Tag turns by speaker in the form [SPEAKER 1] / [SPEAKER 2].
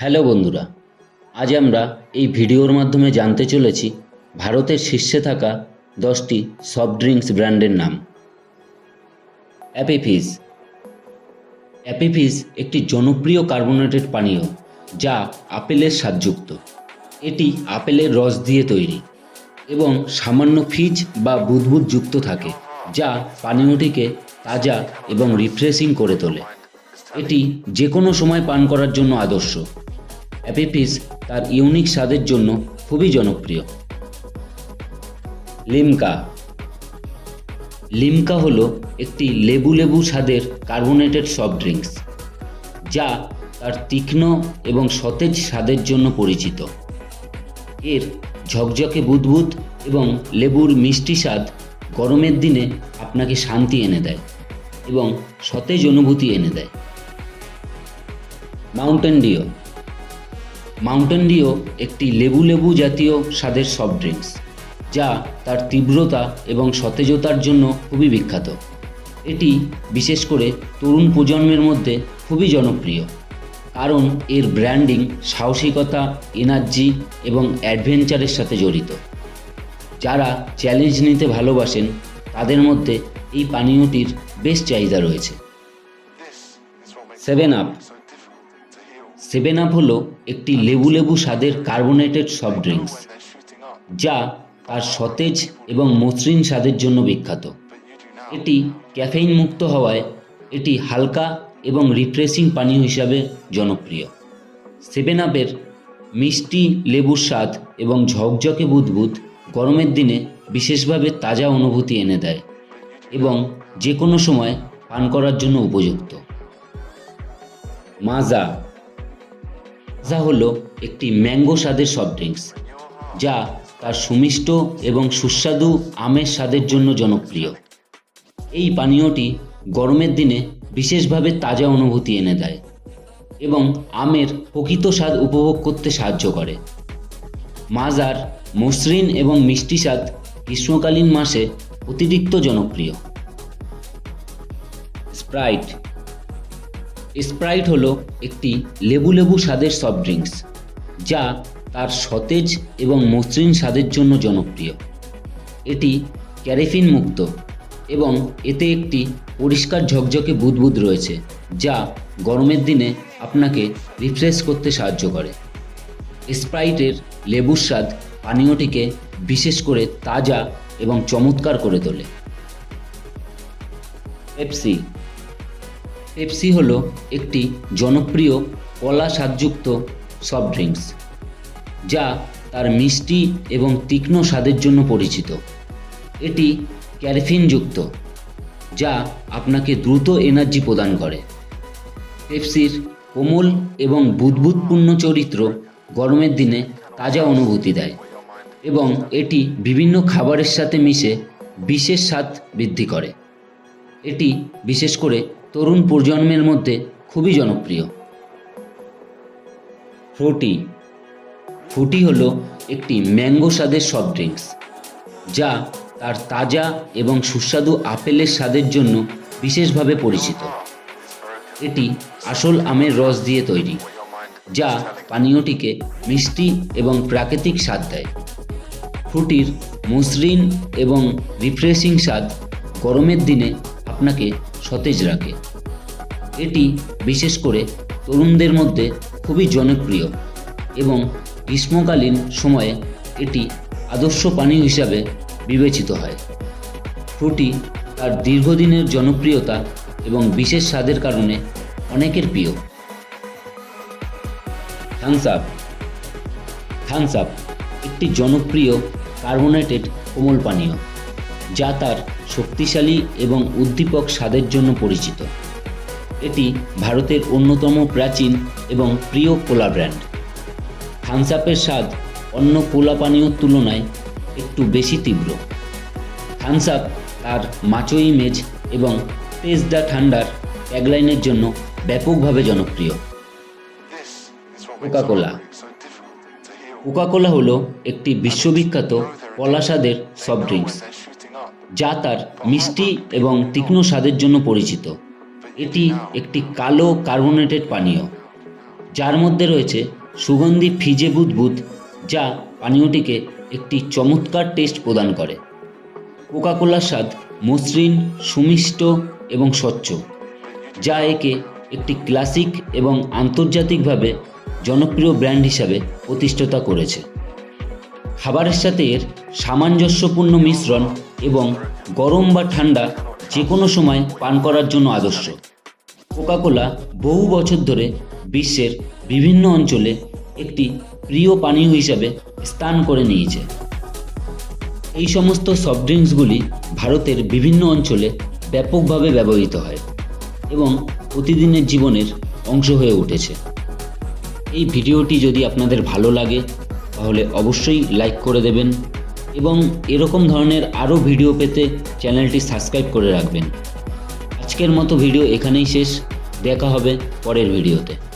[SPEAKER 1] Hello বন্ধুরা, আজ আমরা এই ভিডিওর মাধ্যমে জানতে চলেছি ভারতের শীর্ষে থাকা দশটি সফট ড্রিঙ্কস ব্র্যান্ডের নাম। অ্যাপি ফিজ অ্যাপি ফিজ একটি জনপ্রিয় কার্বোনেটেড পানীয় যা আপেলের স্বাদযুক্ত। এটি আপেলের রস দিয়ে তৈরি এবং সামান্য ফিজ বা বুদবুদ যুক্ত থাকে যা পানীয়টিকে তাজা এবং রিফ্রেশিং করে তোলে। এটি যে কোনো সময় পান করার জন্য আদর্শ। অ্যাপিফিস তার ইউনিক স্বাদের জন্য খুবই জনপ্রিয়। লিমকা। লিমকা হলো একটি লেবু লেবু স্বাদের কার্বোনেটেড সফট ড্রিঙ্কস, যা তার তীক্ষ্ণ এবং সতেজ স্বাদের জন্য পরিচিত। এর ঝকঝকে বুদবুদ এবং লেবুর মিষ্টি স্বাদ গরমের দিনে আপনাকে শান্তি এনে দেয় এবং সতেজ অনুভূতি এনে দেয়। Mountain deo. মাউন্টেন ডিও একটি লেবু লেবু জাতীয় স্বাদের সফট ড্রিঙ্কস যা তার তীব্রতা এবং সতেজতার জন্য খুবই বিখ্যাত। এটি বিশেষ করে তরুণ প্রজন্মের মধ্যে খুবই জনপ্রিয় কারণ এর ব্র্যান্ডিং সাহসিকতা এনার্জি এবং অ্যাডভেঞ্চারের সাথে জড়িত। যারা চ্যালেঞ্জ নিতে ভালোবাসেন তাদের মধ্যে এই পানীয়টির বেশ চাহিদা রয়েছে। সেভেন আপ সেভেন আপ হলো একটি লেবু লেবু স্বাদের কার্বোনেটেড সফট ড্রিঙ্কস যা তার সতেজ এবং মসৃণ স্বাদের জন্য বিখ্যাত। এটি ক্যাফেইন মুক্ত হওয়ায় এটি হালকা এবং রিফ্রেশিং পানীয় হিসাবে জনপ্রিয়। সেভেন আপের মিষ্টি লেবুর স্বাদ এবং ঝকঝকে বুদবুদ গরমের দিনে বিশেষভাবে তাজা অনুভূতি এনে দেয় এবং যে কোনো সময় পান করার জন্য উপযুক্ত। মাজা মাজা হলো একটি ম্যাঙ্গো স্বাদের সফট ড্রিঙ্কস, যা তার সুমিষ্ট এবং সুস্বাদু আমের স্বাদের জন্য জনপ্রিয়। এই পানীয়টি গরমের দিনে বিশেষভাবে তাজা অনুভূতি এনে দেয় এবং আমের প্রকৃত স্বাদ উপভোগ করতে সাহায্য করে। মাজার মসৃণ এবং মিষ্টি স্বাদ গ্রীষ্মকালীন মাসে অতিরিক্ত জনপ্রিয়। স্প্রাইট স্প্রাইট হলো একটি লেবু লেবু স্বাদের সফট ড্রিঙ্কস যা তার সতেজ এবং মসৃণ স্বাদের জন্য জনপ্রিয়। এটি ক্যারেফিন মুক্ত এবং এতে একটি পরিষ্কার ঝকঝকে বুদবুদ রয়েছে, যা গরমের দিনে আপনাকে রিফ্রেশ করতে সাহায্য করে। স্প্রাইটের লেবুর স্বাদ পানীয়টিকে বিশেষ করে তাজা এবং চমৎকার করে তোলে। পেপসি পেপসি হলো একটি জনপ্রিয় কলা স্বাদযুক্ত সফট ড্রিঙ্কস যা তার মিষ্টি এবং তীক্ষ্ণ স্বাদের জন্য পরিচিত। এটি ক্যারফিনযুক্ত, যা আপনাকে দ্রুত এনার্জি প্রদান করে। পেপসির কোমল এবং বুদবুদপূর্ণ চরিত্র গরমের দিনে তাজা অনুভূতি দেয় এবং এটি বিভিন্ন খাবারের সাথে মিশে বিশেষ স্বাদ বৃদ্ধি করে। এটি বিশেষ করে তরুণ প্রজন্মের মধ্যে খুবই জনপ্রিয়। ফ্রুটি। ফ্রুটি হলো একটি ম্যাঙ্গো স্বাদের সফট ড্রিঙ্কস, যা তার তাজা এবং সুস্বাদু আপেলের স্বাদের জন্য বিশেষভাবে পরিচিত। এটি আসল আমের রস দিয়ে তৈরি, যা পানীয়টিকে মিষ্টি এবং প্রাকৃতিক স্বাদ দেয়। ফ্রুটির মসৃণ এবং রিফ্রেশিং স্বাদ গরমের দিনে আপনাকে সতেজ রাখে। এটি বিশেষ করে তরুণদের মধ্যে খুবই জনপ্রিয় এবং গ্রীষ্মকালীন সময়ে এটি আদর্শ পানীয় হিসাবে বিবেচিত হয়। ফ্রুটি তার দীর্ঘদিনের জনপ্রিয়তা এবং বিশেষ স্বাদের কারণে অনেকের প্রিয়। থামস আপ থামস আপ একটি জনপ্রিয় কার্বোনেটেড কোমল পানীয়। যা তার শক্তিশালী এবং উদ্দীপক স্বাদের জন্য পরিচিত। এটি ভারতের অন্যতম প্রাচীন এবং প্রিয় কোলা ব্র্যান্ড। থামস আপের স্বাদ অন্য কোলা পানীয়র তুলনায় একটু বেশি তীব্র। থামস আপ তার মাচো ইমেজ এবং টেস্ট দ্য ঠান্ডার ট্যাগলাইনের জন্য ব্যাপকভাবে জনপ্রিয়। কোকাকোলা কোকাকোলা হলো একটি বিশ্ববিখ্যাত কলা স্বাদের সফট ড্রিঙ্কস যা তার মিষ্টি এবং তীক্ষ্ণ স্বাদের জন্য পরিচিত। এটি একটি কালো কার্বোনেটেড পানীয়। যার মধ্যে রয়েছে সুগন্ধি ফিজে বুদবুদ যা পানীয়টিকে একটি চমৎকার টেস্ট প্রদান করে। কোকাকোলার স্বাদ মসৃণ, সুমিষ্ট এবং স্বচ্ছ, যা একে একটি ক্লাসিক এবং আন্তর্জাতিকভাবে জনপ্রিয় ব্র্যান্ড হিসাবে প্রতিষ্ঠাতা করেছে। খাবারের সাথে এর সামঞ্জস্যপূর্ণ মিশ্রণ এবং গরম বা ঠান্ডা যে কোনো সময় পান করার জন্য আদর্শ। কোকাকোলা বহু বছর ধরে বিশ্বের বিভিন্ন অঞ্চলে একটি প্রিয় পানীয় হিসাবে স্থান করে নিয়েছে। এই সমস্ত সফট ড্রিঙ্কসগুলি ভারতের বিভিন্ন অঞ্চলে ব্যাপকভাবে ব্যবহৃত হয় এবং প্রতিদিনের জীবনের অংশ হয়ে উঠেছে। এই ভিডিওটি যদি আপনাদের ভালো লাগে, তাহলে অবশ্যই লাইক করে দেবেন এবং এরকম ধরনের আরও ভিডিও পেতে চ্যানেলটি সাবস্ক্রাইব করে রাখবেন। আজকের মতো ভিডিও এখানেই শেষ। দেখা হবে পরের ভিডিওতে।